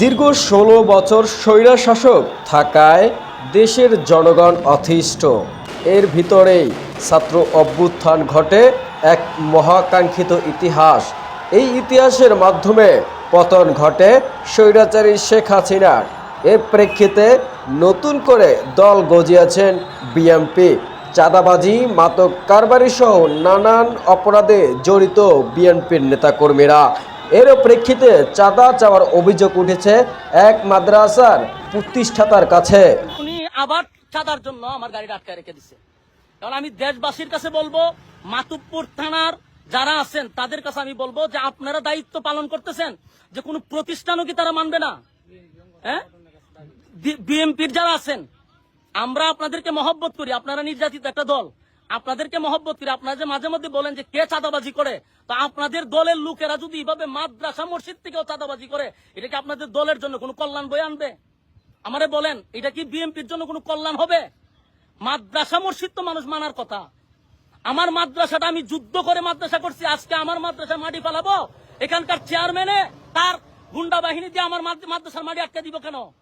দীর্ঘ ষোলো বছর স্বৈরা শাসক থাকায় দেশের জনগণ অতিষ্ঠ। এর ভিতরেই ছাত্র অভ্যুত্থান ঘটে এক মহাকাঙ্ক্ষিত ইতিহাস। এই ইতিহাসের মাধ্যমে পতন ঘটে স্বৈরাচারী শেখ হাসিনার। এর প্রেক্ষিতে নতুন করে দল গজিয়েছেন বিএমপি। চাঁদাবাজি, মাদক কারবারি সহ নানান অপরাধে জড়িত বিএনপির নেতাকর্মীরা। এর প্রেক্ষিতে চাঁদা চাওয়ার অভিযোগ উঠেছে এক মাদ্রাসার প্রতিষ্ঠাতার কাছে। উনি আবার চাঁদার জন্য আমার গাড়িটা আটকে রেখে দিছে। কারণ আমি দেশবাসীর কাছে বলব মাতুব্বর থানার যারা আছেন, তাদের কাছে আমি বলব যে আপনারা দায়িত্ব পালন করতেছেন যে কোনো প্রতিষ্ঠানও কি তারা মানবে না? হ্যাঁ? বিএমপির যারা আছেন, আমরা আপনাদেরকে মহব্বত করি, আপনারা নির্যাতিত একটা দল। আপনাদেরকে মহব্বত আপনারা যে মাঝে মধ্যে বলেন যে কে চাঁদাবাজি করে, তো আপনাদের দলের লোকেরা যদি এভাবে মাদ্রাসা মসজিদ থেকেও চাঁদাবাজি করে, এটা কি আপনাদের দলের জন্য কোনো কল্যাণ বয়ে আনবে? আমারে বলেন, এটা কি বিএনপির জন্য কোনো কল্যাণ হবে? মাদ্রাসা মসজিদ তো মানুষ মানার কথা। আমার মাদ্রাসাটা আমি যুদ্ধ করে মাদ্রাসা করছি, আজকে আমার মাদ্রাসা মাটি ফেলাবো, এখানকার চেয়ারম্যানে তার গুন্ডা বাহিনী দিয়ে আমার মাদ- মাদ্রাসার মাটি আটকে দিব কেন?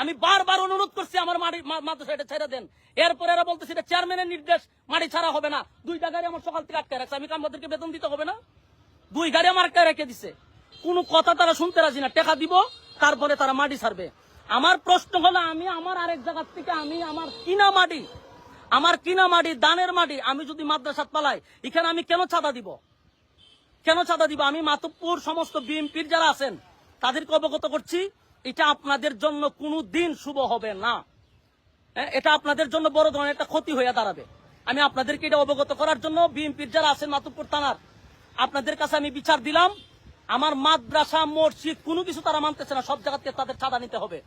আমি বারবার অনুরোধ করছি আমার মাটি মাদ্রাসা এটা ছেড়ে দেন। এরপরে এরা বলতেছে এটা চেয়ারম্যানের নির্দেশ মাটি ছাড়া হবে না। দুইটা গাড়ি আমার সকাল থেকে আটকে রাখছে। আমি আমাদেরকে বেতন দিতে হবে না? দুই গাড়ি আমার আটকে রেখে দিছে। কোনো কথা তারা শুনতে রাজি না। টাকা দিব, তারপরে তারা মাটি ছাড়বে। আমার প্রশ্ন হলো, আমি আমার আরেক জায়গার থেকে আমি আমার কিনা মাটি আমার কিনা মাটি দানের মাটি আমি যদি মাদ্রাসাত পালাই, এখানে আমি কেন চাঁদা দিব? কেন চাঁদা দিব? আমি মাতব্বর সমস্ত বিএনপির যারা আছেন, তাদেরকে অবগত করছি। এটা আপনাদের জন্য কোনো দিন শুভ হবে না। হ্যাঁ, এটা আপনাদের জন্য বড় ধরনের একটা ক্ষতি হয়ে দাঁড়াবে। আমি আপনাদেরকে এটা অবগত করার জন্য বিএনপির যারা আছেন মাতুপুর থানার আপনাদের কাছে আমি বিচার দিলাম। আমার মাদ্রাসা মসজিদ কোনো কিছু তারা মানতেছে না সব জায়গা থেকে তাদের চাঁদা নিতে হবে।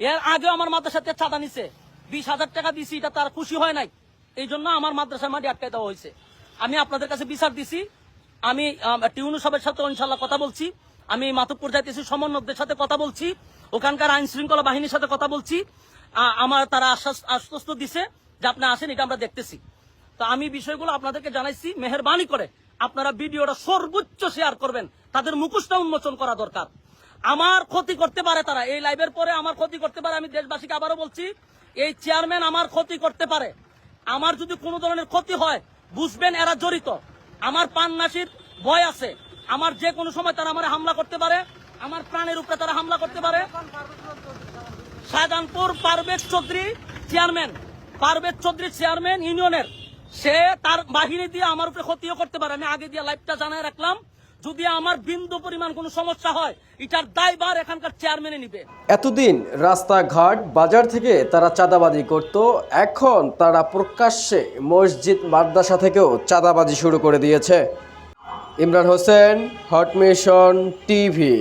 এর আগেও আমার মাদ্রাসাতে চাঁদা নিছে। বিশ হাজার টাকা দিছি এটা তার খুশি হয় নাই। এই জন্য আমার মাদ্রাসার মাটি আটকে দেওয়া হয়েছে। আমি আপনাদের কাছে বিচার দিছি। আমি টিউনু সাহেবের সাথে ইনশাল্লাহ কথা বলছি। আমি মাতুপুর যাইতেছি, সমন্বয়কদের সাথে কথা বলছি, ওখানকার আইন শৃঙ্খলা বাহিনীর সাথে কথা বলছি। আমার তারা আশ্বাস, আশ্বস্ত দিছে যে আপনি আসেন, এটা আমরা দেখতেছি। তো আমি বিষয়গুলো আপনাদেরকে জানাইছি, মেহরবানি করে আপনারা ভিডিওটা সর্বোচ্চ শেয়ার করবেন, তাদের মুখোশটা উন্মোচন করা দরকার। আমার ক্ষতি করতে পারে তারা, এই লাইভের পরে আমার ক্ষতি করতে পারে, আমি দেশবাসীকে আবারও বলছি, এই চেয়ারম্যান আমার ক্ষতি করতে পারে। আমার যদি কোনো ধরনের ক্ষতি হয়, বুঝবেন এরা জড়িত। আমার পান্নাসির ভয় আছে। আমার যে কোনো সময় তারা আমার হামলা করতে পারে, আমার প্রাণের উপরে তারা হামলা করতে পারে। শাহজাহানপুর পারভেজ চৌধুরী চেয়ারম্যান, পারভেজ চৌধুরী চেয়ারম্যান ইউনিয়নের, সে তার বাহিনী দিয়ে আমার উপরে ক্ষতিও করতে পারে। আমি আগে দিয়ে লাইভটা জানায় রাখলাম, যদি আমার বিন্দু পরিমাণ কোনো সমস্যা হয়, এটার দায়ভার এখানকার চেয়ারম্যানে নিবে। এতদিন রাস্তাঘাট, বাজার থেকে তারা চাঁদাবাজি করত, এখন তারা প্রকাশ্যে মসজিদ, মাদ্রাসা থেকেও চাঁদাবাজি শুরু করে দিয়েছে। Imran Hossain hot mission TV.